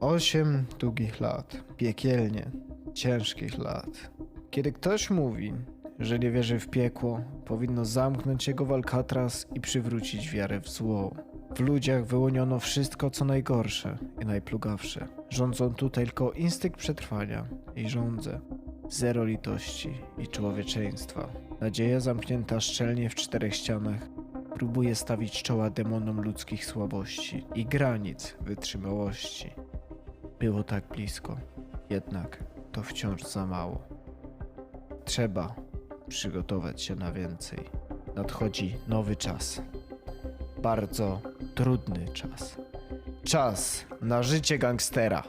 8 długich lat, piekielnie ciężkich lat. Kiedy ktoś mówi, że nie wierzy w piekło, powinno zamknąć jego w Alcatraz i przywrócić wiarę w zło. W ludziach wyłoniono wszystko, co najgorsze i najplugawsze. Rządzą tutaj tylko instynkt przetrwania i żądze. Zero litości i człowieczeństwa. Nadzieja zamknięta szczelnie w czterech ścianach próbuje stawić czoła demonom ludzkich słabości i granic wytrzymałości. Było tak blisko, jednak to wciąż za mało. Trzeba przygotować się na więcej. Nadchodzi nowy czas. Bardzo trudny czas. Czas na życie gangstera.